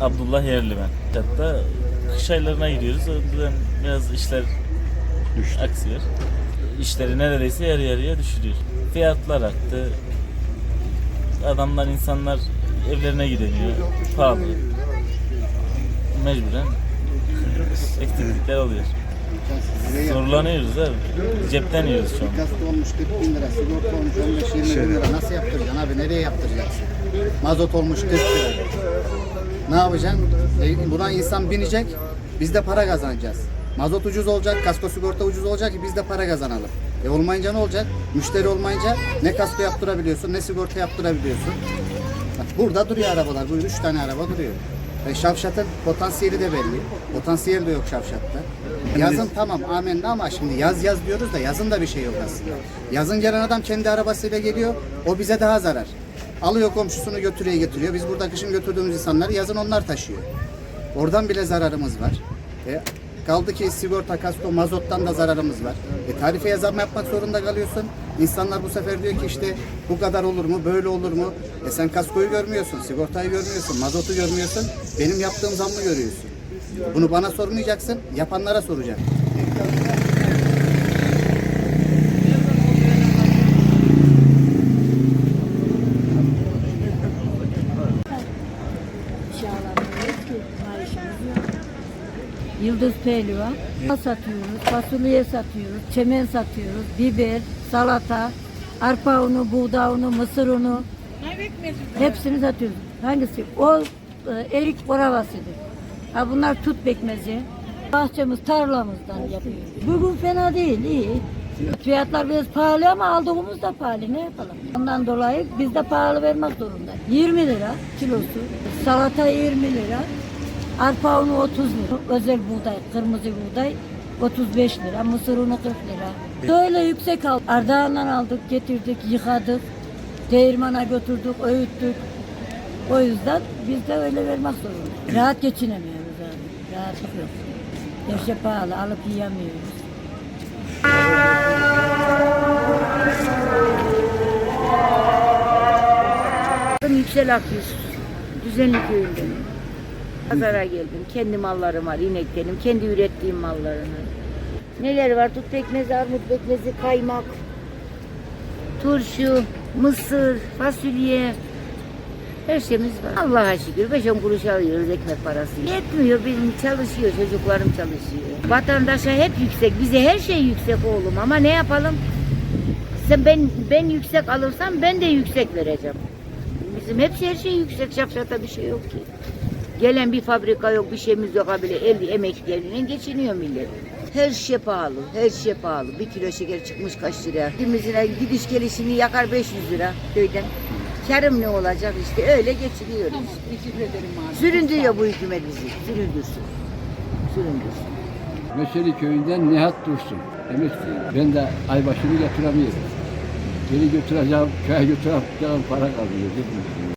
Abdullah Yerli ben. Hatta kış aylarına giriyoruz. O yüzden biraz işler Düştü. aksıyor. İşleri neredeyse yarı yarıya düşürüyor. Fiyatlar arttı. Adamlar, insanlar evlerine gidemiyor. Pahalı. Mecburen eksiklikler oluyor. Zorlanıyoruz abi. Cepten yiyoruz şu an. Kasko olmuş 40 bin lira, sigorta olmuş 15-20 bin lira. Nasıl yaptıracaksın abi? Nereye yaptıracaksın? Mazot olmuş 40 lira. Ne yapacaksın? E, buna insan binecek, biz de para kazanacağız. Mazot ucuz olacak, kasko sigorta ucuz olacak ki biz de para kazanalım. E olmayınca ne olacak? Müşteri olmayınca ne kasko yaptırabiliyorsun, ne sigorta yaptırabiliyorsun. Bak burada duruyor arabalar. Bu üç tane araba duruyor. E, Şavşat'ın potansiyeli de belli. Potansiyeli de yok Şavşat'ta. Yazın tamam amenna ama şimdi yaz yaz diyoruz da yazın da bir şey yok aslında. Yazın gelen adam kendi arabasıyla geliyor. O bize daha zarar. Alıyor komşusunu götürüyor getiriyor. Biz burada kışın götürdüğümüz insanları yazın onlar taşıyor. Oradan bile zararımız var. E, kaldı ki sigorta, kasko, mazottan da zararımız var. E, tarifeye zam yapmak zorunda kalıyorsun. İnsanlar bu sefer diyor ki işte bu kadar olur mu, böyle olur mu? E sen kaskoyu görmüyorsun, sigortayı görmüyorsun, mazotu görmüyorsun. Benim yaptığım zammı görüyorsun. Bunu bana sormayacaksın, yapanlara soracaksın. Yıldız Pehlivan. Satıyoruz, fasulye satıyoruz, çemen satıyoruz, biber, salata, arpa unu, buğday unu, mısır unu. Hepsini satıyoruz. Hangisi? O e, erik koravasıdır. Ha bunlar tut pekmezi. Bahçemiz tarlamızdan yapıyoruz. Bugün fena değil, iyi. Fiyatlar biraz pahalı ama aldığımız da pahalı. Ne yapalım? Ondan dolayı biz de pahalı vermek zorundayız. 20 lira kilosu. Salata 20 lira. Arpa unu 30 lira. Özel buğday, kırmızı buğday 35 lira. Mısır unu 40 lira. Böyle yüksek aldık. Ardağından aldık, getirdik, yıkadık. Değirmana götürdük, öğüttük. O yüzden biz de öyle vermek zorundayız. Rahat geçinemiyoruz abi. Rahatlık yok. Her şey pahalı, alıp yiyemiyoruz. Yüksel Akyüz. Düzenli köyündeyim. Pazara geldim. Kendi mallarım var, ineklerim. Kendi ürettiğim mallarını. Neler var? Tut pekmezi, armut pekmezi, kaymak, turşu, mısır, fasulye. Her şeyimiz var. Allah'a şükür. Beş on kuruş alıyoruz ekmek parası. Yetmiyor. Benim çalışıyor. Çocuklarım çalışıyor. Vatandaşa hep yüksek. Bize her şey yüksek oğlum. Ama ne yapalım? Sen ben ben yüksek alırsam ben de yüksek vereceğim. Bizim hepsi her şey yüksek. Şapşata bir şey yok ki. Gelen bir fabrika yok, bir şeyimiz yok. Ha bile el emekleriyle geçiniyor millet. Her şey pahalı, her şey pahalı. Bir kilo şeker çıkmış kaç lira. Kimizine gidiş gelişini yakar 500 lira köyden. Karım ne olacak işte öyle geçiniyoruz. Süründürüyor bu hükümet bizi. Süründürsün. Süründürsün. Meşeli köyünden Nihat Dursun. Emekliyim. Ben de ay başını getiremiyorum. Beni götüreceğim, köye götüreceğim para kalmıyor.